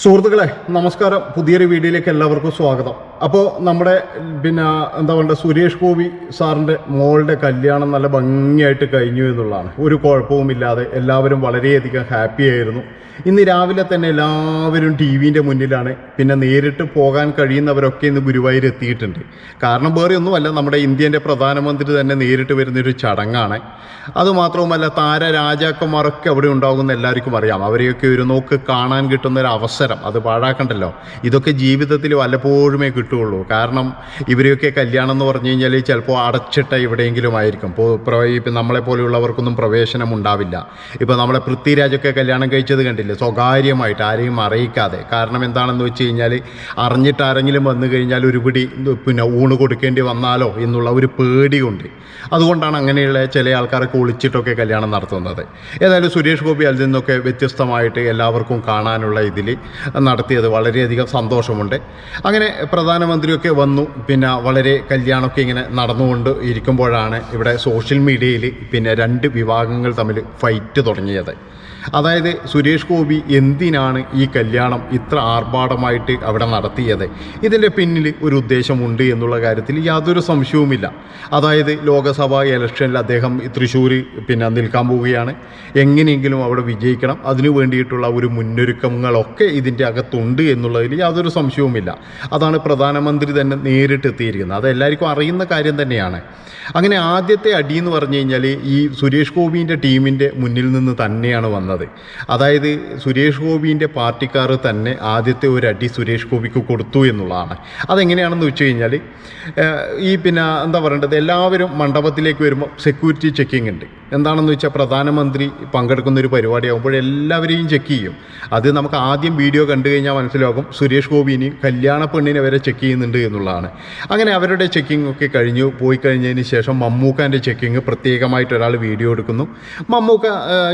സുഹൃത്തുക്കളെ നമസ്കാരം. പുതിയൊരു വീഡിയോയിലേക്ക് എല്ലാവർക്കും സ്വാഗതം. അപ്പോൾ നമ്മുടെ പിന്നെ എന്താ പറയുക സുരേഷ് ഗോപി സാറിന്റെ മോളുടെ കല്യാണം നല്ല ഭംഗിയായിട്ട് കഴിഞ്ഞു എന്നുള്ളതാണ്. ഒരു കുഴപ്പവുമില്ലാതെ എല്ലാവരും വളരെയധികം ഹാപ്പി ആയിരുന്നു. ഇന്ന് രാവിലെ തന്നെ എല്ലാവരും ടി വിന്റെ മുന്നിലാണ്. പിന്നെ നേരിട്ട് പോകാൻ കഴിയുന്നവരൊക്കെ ഇന്ന് ഗുരുവായൂർ എത്തിയിട്ടുണ്ട്. കാരണം വേറെ ഒന്നുമല്ല നമ്മുടെ ഇന്ത്യന്റെ പ്രധാനമന്ത്രി തന്നെ നേരിട്ട് വരുന്നൊരു ചടങ്ങാണ്. അതുമാത്രവുമല്ല താര രാജാക്കന്മാരൊക്കെ അവിടെ ഉണ്ടാകുന്ന എല്ലാവർക്കും അറിയാം. അവരെയൊക്കെ ഒരു നോക്ക് കാണാൻ കിട്ടുന്ന ഒരു അവസരം അത് പാഴാക്കണ്ടല്ലോ. ഇതൊക്കെ ജീവിതത്തിൽ വല്ലപ്പോഴുമേ കിട്ടുകയുള്ളൂ കാരണം ഇവരെയൊക്കെ കല്യാണം എന്ന് പറഞ്ഞു കഴിഞ്ഞാൽ ചിലപ്പോൾ അടച്ചിട്ട എവിടെയെങ്കിലും ആയിരിക്കും. ഇപ്പോൾ ഇപ്പം നമ്മളെ പോലെയുള്ളവർക്കൊന്നും പ്രവേശനം ഉണ്ടാവില്ല. ഇപ്പോൾ നമ്മളെ പൃഥ്വിരാജൊക്കെ കല്യാണം കഴിച്ചത് കണ്ടില്ലേ? സ്വകാര്യമായിട്ട് ആരെയും അറിയിക്കാതെ. കാരണം എന്താണെന്ന് വെച്ച് കഴിഞ്ഞാൽ അറിഞ്ഞിട്ട് ആരെങ്കിലും വന്നു കഴിഞ്ഞാൽ ഒരുപിടി പിന്നെ ഊണ് കൊടുക്കേണ്ടി വന്നാലോ എന്നുള്ള ഒരു പേടിയുണ്ട്. അതുകൊണ്ടാണ് അങ്ങനെയുള്ള ചില ആൾക്കാരൊക്കെ ഒളിച്ചിട്ടൊക്കെ കല്യാണം നടത്തുന്നത്. ഏതായാലും സുരേഷ് ഗോപി അതിൽ നിന്നൊക്കെ വ്യത്യസ്തമായിട്ട് എല്ലാവർക്കും കാണാനുള്ള ഇതിൽ നടത്തിയത് വളരെയധികം സന്തോഷമുണ്ട്. അങ്ങനെ പ്രധാനമന്ത്രിയൊക്കെ വന്നു. പിന്നെ വളരെ കല്യാണമൊക്കെ ഇങ്ങനെ നടന്നുകൊണ്ട് ഇരിക്കുമ്പോഴാണ് ഇവിടെ സോഷ്യൽ മീഡിയയിൽ പിന്നെ രണ്ട് വിഭാഗങ്ങൾ തമ്മിൽ ഫൈറ്റ് തുടങ്ങിയത്. അതായത് സുരേഷ് ഗോപി എന്തിനാണ് ഈ കല്യാണം ഇത്ര ആർഭാടമായിട്ട് അവിടെ നടത്തിയത്? ഇതിന്റെ പിന്നിൽ ഒരു ഉദ്ദേശമുണ്ട് എന്നുള്ള കാര്യത്തിൽ യാതൊരു സംശയവുമില്ല. അതായത് ലോകസഭാ ഇലക്ഷനിൽ അദ്ദേഹം തൃശ്ശൂർ പിന്നെ നിൽക്കാൻ പോവുകയാണ്. എങ്ങനെയെങ്കിലും അവിടെ വിജയിക്കണം. അതിനു വേണ്ടിയിട്ടുള്ള ഒരു മുന്നൊരുക്കങ്ങളൊക്കെ ഇതിന്റെ അകത്തുണ്ട് എന്നുള്ളതിൽ യാതൊരു സംശയവുമില്ല. അതാണ് പ്രധാനമന്ത്രി തന്നെ നേരിട്ട് എത്തിയിരിക്കുന്നത്. അത് എല്ലാവർക്കും അറിയുന്ന കാര്യം തന്നെയാണ്. അങ്ങനെ ആദ്യത്തെ അടി എന്ന് പറഞ്ഞു കഴിഞ്ഞാൽ ഈ സുരേഷ് ഗോപിന്റെ ടീമിന്റെ മുന്നിൽ നിന്ന് തന്നെയാണ് വന്നത്. അതായത് സുരേഷ് ഗോപിന്റെ പാർട്ടിക്കാർ തന്നെ ആദ്യത്തെ ഒരു അടി സുരേഷ് ഗോപിക്ക് കൊടുത്തു എന്നുള്ളതാണ്. അതെങ്ങനെയാണെന്ന് വെച്ച് കഴിഞ്ഞാൽ ഈ പിന്നെ എന്താ പറയേണ്ടത്? എല്ലാവരും മണ്ഡപത്തിലേക്ക് വരുമ്പോൾ സെക്യൂരിറ്റി ചെക്കിംഗ് ഉണ്ട്. എന്താണെന്ന് വെച്ചാൽ പ്രധാനമന്ത്രി പങ്കെടുക്കുന്ന ഒരു പരിപാടിയാകുമ്പോൾ എല്ലാവരെയും ചെക്ക് ചെയ്യും. അത് നമുക്ക് ആദ്യം വീഡിയോ കണ്ടു കഴിഞ്ഞാൽ മനസ്സിലാകും സുരേഷ് ഗോപിനെയും കല്യാണ പെണ്ണിനെ വരെ ചെക്ക് ചെയ്യുന്നുണ്ട് എന്നുള്ളതാണ്. അങ്ങനെ അവരുടെ ചെക്കിംഗ് ഒക്കെ കഴിഞ്ഞു. പോയി കഴിഞ്ഞതിന് ശേഷം മമ്മൂക്കാന്റെ ചെക്കിങ് പ്രത്യേകമായിട്ട് ഒരാൾ വീഡിയോ എടുക്കുന്നു. മമ്മൂക്ക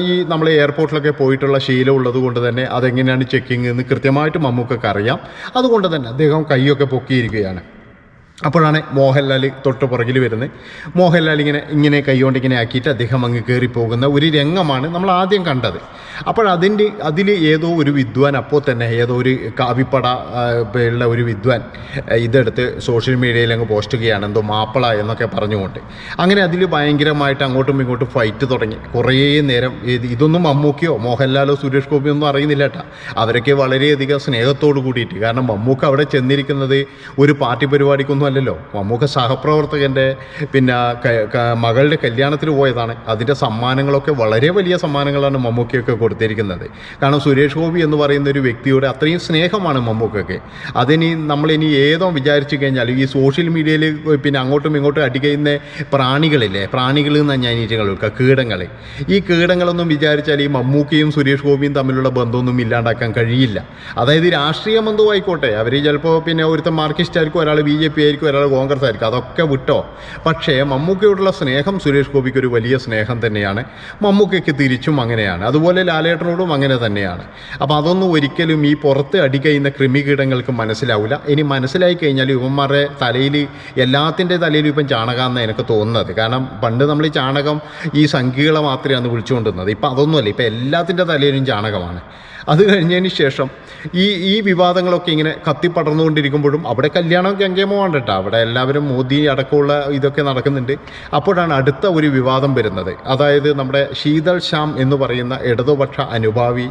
ഈ നമ്മൾ എയർപോർട്ടിലൊക്കെ പോയിട്ടുള്ള ശീലം ഉള്ളത് കൊണ്ട് തന്നെ അതെങ്ങനെയാണ് ചെക്കിങ് എന്ന് കൃത്യമായിട്ട് മമ്മൂക്കൊക്കെ അറിയാം. അതുകൊണ്ട് തന്നെ അദ്ദേഹം കൈയൊക്കെ പൊക്കിയിരിക്കുകയാണ്. അപ്പോഴാണ് മോഹൻലാൽ തൊട്ട് പുറകിൽ വരുന്നത്. മോഹൻലാൽ ഇങ്ങനെ ഇങ്ങനെ കൈകൊണ്ട് ഇങ്ങനെ ആക്കിയിട്ട് അദ്ദേഹം അങ്ങ് കയറി പോകുന്ന ഒരു രംഗമാണ് നമ്മൾ ആദ്യം കണ്ടത്. അപ്പോഴതിന്റെ അതിൽ ഏതോ ഒരു വിദ്വാൻ അപ്പോൾ തന്നെ ഏതോ ഒരു കാവിപ്പട ഉള്ള ഒരു വിദ്വാൻ ഇതെടുത്ത് സോഷ്യൽ മീഡിയയിൽ അങ്ങ് പോസ്റ്റ് ചെയ്യുകയാണ്. എന്തോ മാപ്പിള എന്നൊക്കെ പറഞ്ഞുകൊണ്ട്. അങ്ങനെ അതിൽ ഭയങ്കരമായിട്ട് അങ്ങോട്ടും ഇങ്ങോട്ടും ഫൈറ്റ് തുടങ്ങി. കുറേ നേരം ഇതൊന്നും മമ്മൂക്കിയോ മോഹൻലാലോ സുരേഷ് ഗോപിയോ ഒന്നും അറിയുന്നില്ല കേട്ടോ. അവരൊക്കെ വളരെയധികം സ്നേഹത്തോട് കൂടിയിട്ട്. കാരണം മമ്മൂക്ക അവിടെ ചെന്നിരിക്കുന്നത് ഒരു പാർട്ടി പരിപാടിക്കൊന്നും അല്ലല്ലോ. മമ്മൂക്ക സഹപ്രവർത്തകന്റെ പിന്നെ മകളുടെ കല്യാണത്തിൽ പോയതാണ്. അതിന്റെ സമ്മാനങ്ങളൊക്കെ വളരെ വലിയ സമ്മാനങ്ങളാണ് മമ്മൂക്കയൊക്കെ കൊടുത്തിരിക്കുന്നത്. കാരണം സുരേഷ് ഗോപി എന്ന് പറയുന്ന ഒരു വ്യക്തിയുടെ അത്രയും സ്നേഹമാണ് മമ്മൂക്കൊക്കെ അതിനി നമ്മളിനി ഏതോ വിചാരിച്ചു കഴിഞ്ഞാൽ ഈ സോഷ്യൽ മീഡിയയിൽ പിന്നെ അങ്ങോട്ടും ഇങ്ങോട്ടും അടിക്കുന്ന പ്രാണികളില്ലേ? പ്രാണികൾ എന്ന് ഞാൻ ഇരിക്കുക കീടങ്ങൾ ഈ കീടങ്ങളൊന്നും വിചാരിച്ചാൽ ഈ മമ്മൂക്കയും സുരേഷ് ഗോപിയും തമ്മിലുള്ള ബന്ധമൊന്നും ഇല്ലാണ്ടാക്കാൻ കഴിയില്ല. അതായത് രാഷ്ട്രീയ ബന്ധവും ആയിക്കോട്ടെ. അവർ ചിലപ്പോൾ പിന്നെ ഒരുത്തൻ മാർക്കിസ്റ്റ് ആയിരിക്കും ഒരാൾ ബി ജെ പി ആയിരിക്കും ഒരാൾ കോൺഗ്രസ് ആയിരിക്കും അതൊക്കെ വിട്ടോ. പക്ഷേ മമ്മൂക്കയോടുള്ള സ്നേഹം സുരേഷ് ഗോപിക്ക് ഒരു വലിയ സ്നേഹം തന്നെയാണ്. മമ്മൂക്കയ്ക്ക് തിരിച്ചും അങ്ങനെയാണ്. അതുപോലെ ലാലേട്ടനോടും അങ്ങനെ തന്നെയാണ്. അപ്പോൾ അതൊന്നും ഒരിക്കലും ഈ പുറത്ത് അടികയുന്ന കൃമികീടങ്ങൾക്ക് മനസ്സിലാവില്ല ഇനി മനസ്സിലായി കഴിഞ്ഞാൽ ഇവന്മാരുടെ തലയിൽ എല്ലാത്തിന്റെ തലയിലും ഇപ്പം ചാണകമെന്ന് എനിക്ക് തോന്നുന്നത്. കാരണം പണ്ട് നമ്മൾ ഈ ചാണകം ഈ സംഖ്യകളെ മാത്രമാണ് വിളിച്ചുകൊണ്ടിരുന്നത്. ഇപ്പം അതൊന്നുമല്ല. ഇപ്പം എല്ലാത്തിന്റെ തലയിലും ചാണകമാണ്. അത് കഴിഞ്ഞതിന് ശേഷം ഈ ഈ വിവാദങ്ങളൊക്കെ ഇങ്ങനെ കത്തിപ്പടർന്നുകൊണ്ടിരിക്കുമ്പോഴും അവിടെ കല്യാണം ഗംഗേമമാണ് കേട്ടോ. അവിടെ എല്ലാവരും മോദി അടക്കമുള്ള ഇതൊക്കെ നടക്കുന്നുണ്ട്. അപ്പോഴാണ് അടുത്ത ഒരു വിവാദം വരുന്നത്. അതായത് നമ്മുടെ ശീതൾ ശ്യാം എന്ന് പറയുന്ന ഇടതുപക്ഷ അനുഭാവി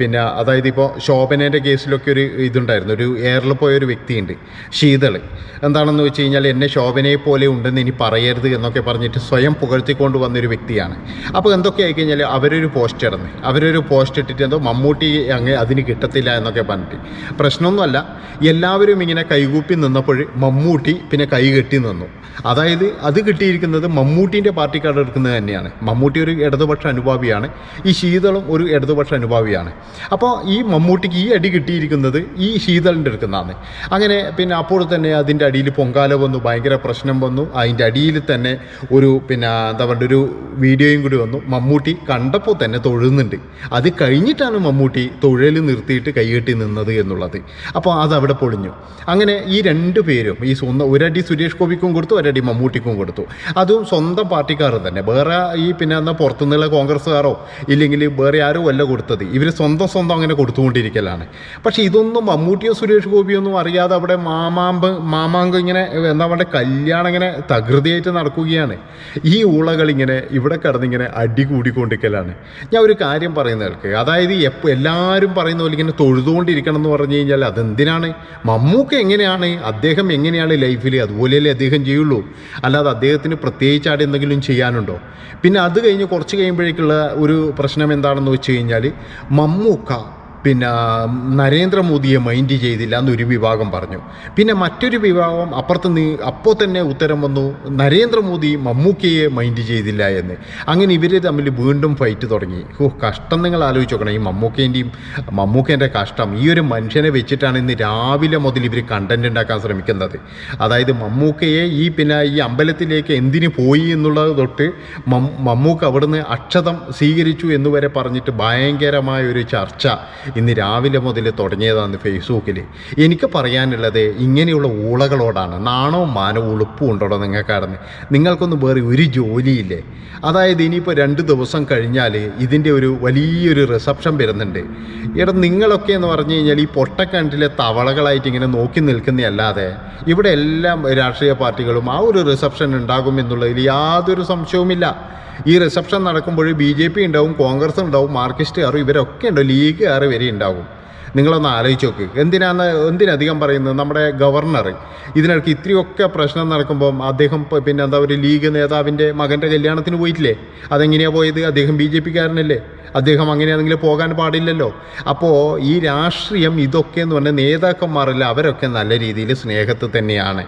പിന്നെ അതായത് ഇപ്പോൾ ശോഭനേന്റെ കേസിലൊക്കെ ഒരു ഇതുണ്ടായിരുന്നു. ഒരു എയറിൽ പോയ ഒരു വ്യക്തിയുണ്ട് ശീതൾ. എന്താണെന്ന് വെച്ച് കഴിഞ്ഞാൽ എന്നെ ശോഭനയെ പോലെ ഉണ്ടെന്ന് ഇനി പറയരുത് എന്നൊക്കെ പറഞ്ഞിട്ട് സ്വയം പുകഴ്ത്തിക്കൊണ്ട് വന്നൊരു വ്യക്തിയാണ്. അപ്പോൾ എന്തൊക്കെ ആയിക്കഴിഞ്ഞാൽ അവരൊരു പോസ്റ്റ് ഇടുന്നത് അവരൊരു പോസ്റ്റ് ഇട്ടിട്ട് എന്തോ മമ്മൂട്ടി അങ്ങ് അതിന് കിട്ടത്തില്ല എന്നൊക്കെ പറഞ്ഞിട്ട്. പ്രശ്നമൊന്നുമല്ല എല്ലാവരും ഇങ്ങനെ കൈകൂപ്പി നിന്നപ്പോൾ മമ്മൂട്ടി പിന്നെ കൈ കെട്ടി നിന്നു. അതായത് അത് കിട്ടിയിരിക്കുന്നത് മമ്മൂട്ടീന്റെ പാർട്ടിക്കാരുടെ എടുക്കുന്നത് തന്നെയാണ്. മമ്മൂട്ടി ഒരു ഇടതുപക്ഷ അനുഭാവിയാണ്. ഈ ശീതളും ഒരു ഇടതുപക്ഷ അനുഭാവിയാണ്. അപ്പോൾ ഈ മമ്മൂട്ടിക്ക് ഈ അടി കിട്ടിയിരിക്കുന്നത് ഈ ശീതളിന്റെ എടുക്കുന്നതാണ് അങ്ങനെ പിന്നെ അപ്പോൾ തന്നെ അതിന്റെ അടിയിൽ പൊങ്കാല വന്നു ഭയങ്കര പ്രശ്നം വന്നു. അതിന്റെ അടിയിൽ തന്നെ ഒരു പിന്നെ എന്താ പറയുക ഒരു വീഡിയോയും കൂടി വന്നു. മമ്മൂട്ടി കണ്ടപ്പോൾ തന്നെ തൊഴുന്നുണ്ട്. അത് കഴിഞ്ഞിട്ടാണ് മമ്മൂട്ടി തൊഴിൽ നിർത്തിയിട്ട് കൈകെട്ടി നിന്നത് എന്നുള്ളത്. അപ്പോൾ അതവിടെ പൊളിഞ്ഞു. അങ്ങനെ ഈ രണ്ട് പേരും ഈ സ്വന്തം ഒരടി സുരേഷ് ഗോപിക്കും കൊടുത്തു ഒരടി മമ്മൂട്ടിക്കും കൊടുത്തു. അതും സ്വന്തം പാർട്ടിക്കാർ തന്നെ. വേറെ ഈ പിന്നെ എന്നാൽ പുറത്തുനിന്നുള്ള കോൺഗ്രസ്സുകാരോ ഇല്ലെങ്കിൽ വേറെ ആരോ അല്ല കൊടുത്തത്. ഇവർ സ്വന്തം സ്വന്തം അങ്ങനെ കൊടുത്തുകൊണ്ടിരിക്കലാണ്. പക്ഷേ ഇതൊന്നും മമ്മൂട്ടിയോ സുരേഷ് ഗോപിയോ ഒന്നും അറിയാതെ അവിടെ മാമാമ്പ് മാമാങ്കം ഇങ്ങനെ എന്താ പറയുക കല്യാണം ഇങ്ങനെ തകൃതിയായിട്ട് നടക്കുകയാണ്. ഈ ഊളകൾ ഇങ്ങനെ ഇവിടെ കിടന്നിങ്ങനെ അടി കൂടിക്കൊണ്ടിരിക്കലാണ്. ഞാൻ ഒരു കാര്യം പറയുന്ന കേൾക്ക്. അതായത് എപ്പോൾ എല്ലാവരും പറയുന്ന പോലെ ഇങ്ങനെ തൊഴുതുകൊണ്ടിരിക്കണം എന്ന് പറഞ്ഞു കഴിഞ്ഞാൽ അതെന്തിനാണ്? മമ്മൂക്ക എങ്ങനെയാണ്? അദ്ദേഹം എങ്ങനെയാണ് ലൈഫിൽ അതുപോലെയല്ലേ അദ്ദേഹം ചെയ്യുള്ളൂ. അല്ലാതെ അദ്ദേഹത്തിന് പ്രത്യേകിച്ച് അവിടെ എന്തെങ്കിലും ചെയ്യാനുണ്ടോ? പിന്നെ അത് കഴിഞ്ഞ് കുറച്ച് കഴിയുമ്പോഴേക്കുള്ള ഒരു പ്രശ്നം എന്താണെന്ന് വെച്ച് കഴിഞ്ഞാൽ മമ്മൂക്ക പിന്നെ നരേന്ദ്രമോദിയെ മൈൻഡ് ചെയ്തില്ല എന്നൊരു വിഭാഗം പറഞ്ഞു. പിന്നെ മറ്റൊരു വിഭാഗം അപ്പുറത്ത് നീ അപ്പോൾ തന്നെ ഉത്തരം വന്നു നരേന്ദ്രമോദി മമ്മൂക്കയെ മൈൻഡ് ചെയ്തില്ല എന്ന്. അങ്ങനെ ഇവർ തമ്മിൽ വീണ്ടും ഫൈറ്റ് തുടങ്ങി. ഓ കഷ്ടം നിങ്ങൾ ആലോചിച്ച് നോക്കണം. ഈ മമ്മൂക്കേന്റെയും മമ്മൂക്കേന്റെ കഷ്ടം ഈ ഒരു മനുഷ്യനെ വെച്ചിട്ടാണ് ഇന്ന് രാവിലെ മുതൽ ഇവർ കണ്ടന്റ് ഉണ്ടാക്കാൻ ശ്രമിക്കുന്നത്. അതായത് മമ്മൂക്കയെ ഈ പിന്നെ ഈ അമ്പലത്തിലേക്ക് എന്തിന് പോയി എന്നുള്ളത് തൊട്ട് മമ്മൂക്ക അവിടുന്ന് അക്ഷതം സ്വീകരിച്ചു എന്ന് വരെ പറഞ്ഞിട്ട് ഭയങ്കരമായ ഒരു ചർച്ച. ഇന്ന് രാവിലെ മുതൽ തുടങ്ങിയതാണ് ഫേസ്ബുക്കിൽ എനിക്ക് പറയാനുള്ളത് ഇങ്ങനെയുള്ള ഊളകളോടാണ്. നാണവും മാനവും ഉളുപ്പും ഉണ്ടോടോ നിങ്ങൾക്കാണെന്ന് നിങ്ങൾക്കൊന്നും വേറെ ഒരു ജോലിയില്ലേ? അതായത് ഇനിയിപ്പോൾ രണ്ട് ദിവസം കഴിഞ്ഞാൽ ഇതിന്റെ ഒരു വലിയൊരു റിസപ്ഷൻ വരുന്നുണ്ട്. ഇവിടെ നിങ്ങളൊക്കെ എന്ന് പറഞ്ഞു കഴിഞ്ഞാൽ ഈ പൊട്ടക്കണ്ടിലെ തവളകളായിട്ട് ഇങ്ങനെ നോക്കി നിൽക്കുന്നതല്ലാതെ ഇവിടെ എല്ലാം രാഷ്ട്രീയ പാർട്ടികളും ആ ഒരു റിസപ്ഷൻ ഉണ്ടാകും എന്നുള്ളതിൽ യാതൊരു സംശയവുമില്ല. ഈ റിസപ്ഷൻ നടക്കുമ്പോൾ ബി ജെ പി ഉണ്ടാവും കോൺഗ്രസ് ഉണ്ടാവും മാർക്സിസ്റ്റുകാരും ഇവരൊക്കെ ഉണ്ടാവും ലീഗുകാർ വരെ ഉണ്ടാവും. നിങ്ങളൊന്ന് ആലോചിച്ച് നോക്ക്. എന്തിനാന്ന് എന്തിനധികം പറയുന്നത്? നമ്മുടെ ഗവർണർ ഇതിനിടയ്ക്ക് ഇത്രയൊക്കെ പ്രശ്നം നടക്കുമ്പം അദ്ദേഹം പിന്നെ എന്താ ഒരു ലീഗ് നേതാവിന്റെ മകന്റെ കല്യാണത്തിന് പോയിട്ടില്ലേ? അതെങ്ങനെയാണ് പോയത്? അദ്ദേഹം ബി ജെ പിക്കാരനല്ലേ? അദ്ദേഹം അങ്ങനെയാണെങ്കിൽ പോകാൻ പാടില്ലല്ലോ. അപ്പോൾ ഈ രാഷ്ട്രീയം ഇതൊക്കെ എന്ന് പറഞ്ഞാൽ നേതാക്കന്മാരല്ല അവരൊക്കെ നല്ല രീതിയിൽ സ്നേഹത്തിൽ തന്നെയാണ്.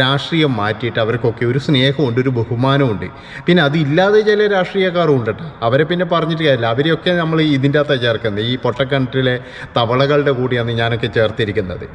രാഷ്ട്രീയം മാറ്റിയിട്ട് അവർക്കൊക്കെ ഒരു സ്നേഹമുണ്ട് ഒരു ബഹുമാനമുണ്ട്. പിന്നെ അതില്ലാതെ ചില രാഷ്ട്രീയക്കാരും ഉണ്ട് കേട്ടോ. അവരെ പിന്നെ പറഞ്ഞിട്ട് കാര്യമില്ല. അവരെയൊക്കെ നമ്മൾ ഇതിന്റെ അകത്താണ് ചേർക്കുന്നത്. ഈ പൊട്ടക്കണ്ടിലെ തവളകളുടെ കൂടിയാണ് ഞാനൊക്കെ ചേർത്തിരിക്കുന്നത്.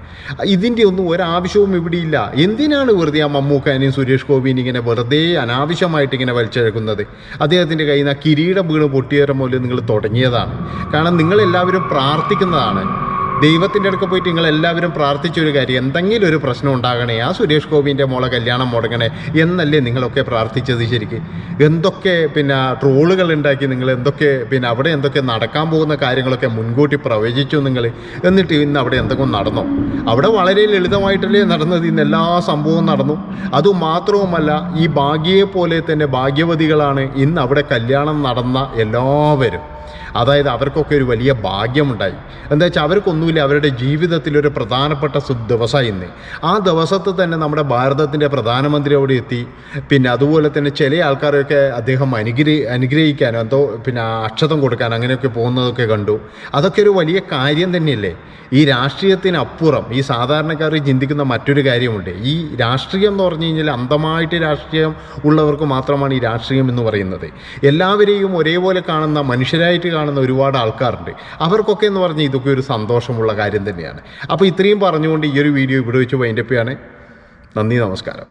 ഇതിന്റെ ഒന്നും ഒരാവശ്യവും ഇവിടെയില്ല എന്തിനാണ് വെറുതെ ആ മമ്മൂക്കാനെയും സുരേഷ് ഗോപിനും ഇങ്ങനെ വെറുതെ അനാവശ്യമായിട്ട് ഇങ്ങനെ വലിച്ചെഴുക്കുന്നത്? അദ്ദേഹത്തിന്റെ കയ്യിൽ നിന്ന് ആ കിരീടം വീണ് പൊട്ടിയേറെ നിങ്ങൾ തുടങ്ങിയതാണ്. കാരണം നിങ്ങളെല്ലാവരും പ്രാർത്ഥിക്കുന്നതാണ്. ദൈവത്തിന്റെ അടുക്ക പോയിട്ട് നിങ്ങൾ എല്ലാവരും പ്രാർത്ഥിച്ച ഒരു കാര്യം എന്തെങ്കിലും ഒരു പ്രശ്നം ഉണ്ടാകണേ ആ സുരേഷ് ഗോപിന്റെ മോളെ കല്യാണം മുടങ്ങണേ എന്നല്ലേ നിങ്ങളൊക്കെ പ്രാർത്ഥിച്ചത് ശരിക്ക്. എന്തൊക്കെ പിന്നെ ട്രോളുകൾ ഉണ്ടാക്കി നിങ്ങൾ എന്തൊക്കെ പിന്നെ അവിടെ എന്തൊക്കെ നടക്കാൻ പോകുന്ന കാര്യങ്ങളൊക്കെ മുൻകൂട്ടി പ്രവചിച്ചു നിങ്ങൾ എന്നിട്ട് ഇന്ന് അവിടെ എന്തെങ്കിലും നടന്നോ? അവിടെ വളരെ ലളിതമായിട്ടല്ലേ നടന്നത് ഇന്ന് എല്ലാ സംഭവവും നടന്നു. അതുമാത്രവുമല്ല ഈ ഭാഗ്യയെ പോലെ തന്നെ ഭാഗ്യവതികളാണ് ഇന്ന് അവിടെ കല്യാണം നടന്ന എല്ലാവരും. അതായത് അവർക്കൊക്കെ ഒരു വലിയ ഭാഗ്യമുണ്ടായി. എന്താ വെച്ചാൽ അവർക്കൊന്നുമില്ല അവരുടെ ജീവിതത്തിൽ ഒരു പ്രധാനപ്പെട്ട സു ദിവസം ഇന്ന്. ആ ദിവസത്തിൽ തന്നെ നമ്മുടെ ഭാരതത്തിന്റെ പ്രധാനമന്ത്രി അവിടെ എത്തി. പിന്നെ അതുപോലെ തന്നെ ചില ആൾക്കാരൊക്കെ അദ്ദേഹം അനുഗ്രഹി അനുഗ്രഹിക്കാനോ എന്തോ പിന്നെ അക്ഷതം കൊടുക്കാൻ അങ്ങനെയൊക്കെ പോകുന്നതൊക്കെ കണ്ടു. അതൊക്കെ ഒരു വലിയ കാര്യം തന്നെയല്ലേ? ഈ രാഷ്ട്രീയത്തിനപ്പുറം ഈ സാധാരണക്കാർ ചിന്തിക്കുന്ന മറ്റൊരു കാര്യമുണ്ട്. ഈ രാഷ്ട്രീയം എന്ന് പറഞ്ഞു കഴിഞ്ഞാൽ അന്ധമായിട്ട് രാഷ്ട്രീയം ഉള്ളവർക്ക് മാത്രമാണ് ഈ രാഷ്ട്രീയം എന്ന് പറയുന്നത്. എല്ലാവരെയും ഒരേപോലെ കാണുന്ന മനുഷ്യരായിട്ട് കാണുന്ന ഒരുപാട് ആൾക്കാരുണ്ട്. അവർക്കൊക്കെ എന്ന് പറഞ്ഞാൽ ഇതൊക്കെ ഒരു സന്തോഷമുള്ള കാര്യം തന്നെയാണ്. അപ്പോൾ ഇത്രയും പറഞ്ഞുകൊണ്ട് ഈ ഒരു വീഡിയോ ഇവിടെ വെച്ച് വൈൻഡപ്പ് ചെയ്യാണ്. നന്ദി നമസ്കാരം.